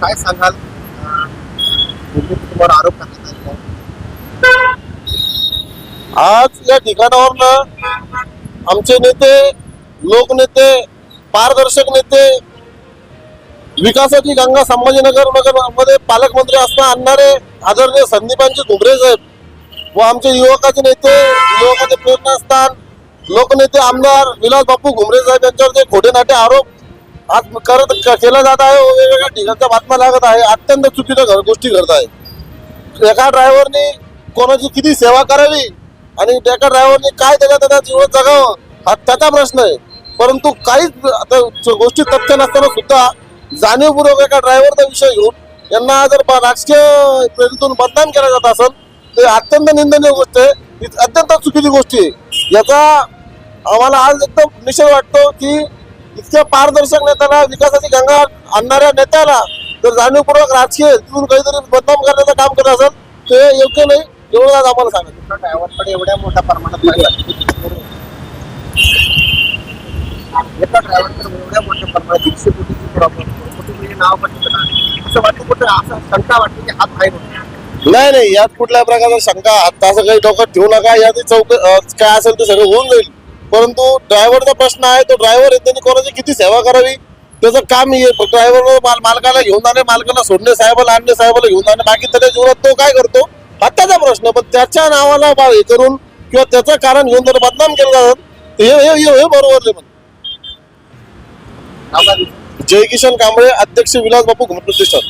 काय सांगाल? तुम्हाला आरोप करण्यात आलेला आज या ठिकाणावरनं आमचे नेते लोकनेते पारदर्शक नेते विकासाची गंगा संभाजीनगर नगरमध्ये पालकमंत्री असता आणणारे आदरणीय संदीपांचे घुमरे साहेब व आमचे युवकाचे नेते युवकाचे प्रेरणास्थान लोकनेते आमदार विलास बापू घुमरे साहेब यांच्यावर जे खोटे नाटे आरोप आज करत केला जात आहे वेगवेगळ्या ठिकाणच्या बातम्या लागत आहे. अत्यंत चुकीच्या घर- गोष्टी घडत आहे एका ड्रायव्हरनी कोणाची किती सेवा करावी आणि एका ड्रायव्हरनी काय त्याच्या त्याच्या जीवन जगावं हा त्याचा प्रश्न आहे. परंतु काहीच आता गोष्टी तथ्य नसताना सुद्धा जाणीवपूर्वक एका ड्रायव्हरचा विषय घेऊन यांना जर राजकीय प्रेरितून बदनाम केला जात असेल ते अत्यंत निंदनीय गोष्ट आहे. ही अत्यंत चुकीची गोष्टी आहे. याचा आम्हाला आज एकदम निषेध वाटतो की इतक्या पारदर्शक नेत्याला विकासाची गंगा आणणाऱ्या नेत्याला जर जाणीवपूर्वक राजकीय तिथून काहीतरी बदनाम करण्याचं काम करत असेल ते योग्य नाही एवढं आज आम्हाला एका ड्रायव्हरकडे एवढ्या मोठ्या प्रमाणात एका ड्रायव्हरकडे एवढ्या मोठ्या प्रमाणात दीडशे कोटीची प्रॉब्लेम कोटी म्हणजे नाव पण. असं वाटतं कुठं असं शंका वाटते की हात बाहेर होतो नाही नाही यात कुठल्या प्रकारचा शंका आता असं काही डोक्यात ठेवू नका यात चौक काय असेल ते सगळं होऊन जाईल. परंतु ड्रायव्हरचा प्रश्न आहे तो ड्रायव्हर त्यांनी कोणाची किती सेवा करावी? त्याचं काम हे ड्रायव्हर माल मालकाला घेऊन जाणे मालकाला सोडणे साहेबाला आणणे साहेबाला घेऊन जाणे. बाकी त्याच्या जीवनात तो काय करतो? हा त्याचा प्रश्न. पण त्याच्या नावाला हे करून किंवा त्याचं कारण घेऊन जर बदनाम केलं जातं हे हे हे हे बरोबर काय? जयकिशन कांबळे अध्यक्ष विलास बापू घुमट प्रतिष्ठान